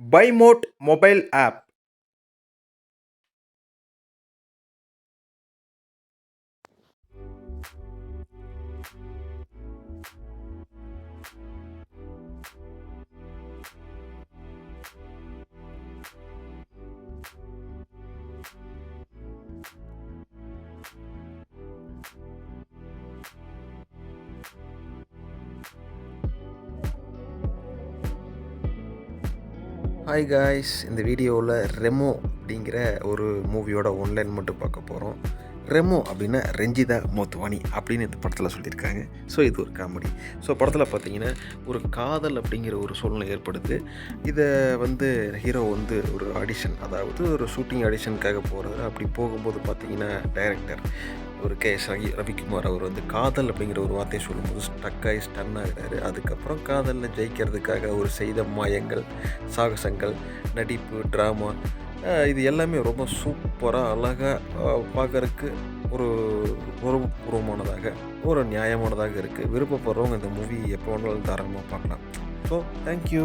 Bymode mobile app hi guys இந்த வீடியோவில் ரெமோ அப்படிங்கிற ஒரு மூவியோட ஒன்லைன் மட்டும் பார்க்க போகிறோம் ரெமோ அப்படின்னா ரஞ்சிதா மோத்வானி அப்படின்னு இந்த படத்தில் சொல்லியிருக்காங்க. ஸோ இது ஒரு காமெடி ஸோ படத்தில் பார்த்தீங்கன்னா ஒரு காதல் அப்படிங்கிற ஒரு சூழ்நிலை ஏற்படுது. இதை வந்து ஹீரோ வந்து ஒரு ஆடிஷன் அதாவது ஒரு ஷூட்டிங் ஆடிஷனுக்காக போகிறாரு அப்படி போகும்போது பார்த்தீங்கன்னா டைரக்டர் ஒரு கே எஸ் ரவி ரவிக்குமார் அவர் வந்து காதல் அப்படிங்கிற ஒரு வார்த்தையை சொல்லும்போது ஸ்டக்காகி ஸ்டன் ஆகிறாரு அதுக்கப்புறம் காதலில் ஜெயிக்கிறதுக்காக அவர் செய்த மாயங்கள் சாகசங்கள் நடிப்பு ட்ராமா இது எல்லாமே ரொம்ப சூப்பராக அழகாக பார்க்குறக்கு ஒரு உறவுபூர்வமானதாக ஒரு நியாயமானதாக இருக்குது விருப்பப்படுறவங்க இந்த மூவி எப்போ வேணாலும் தாராளமாக பார்க்கலாம். So thank you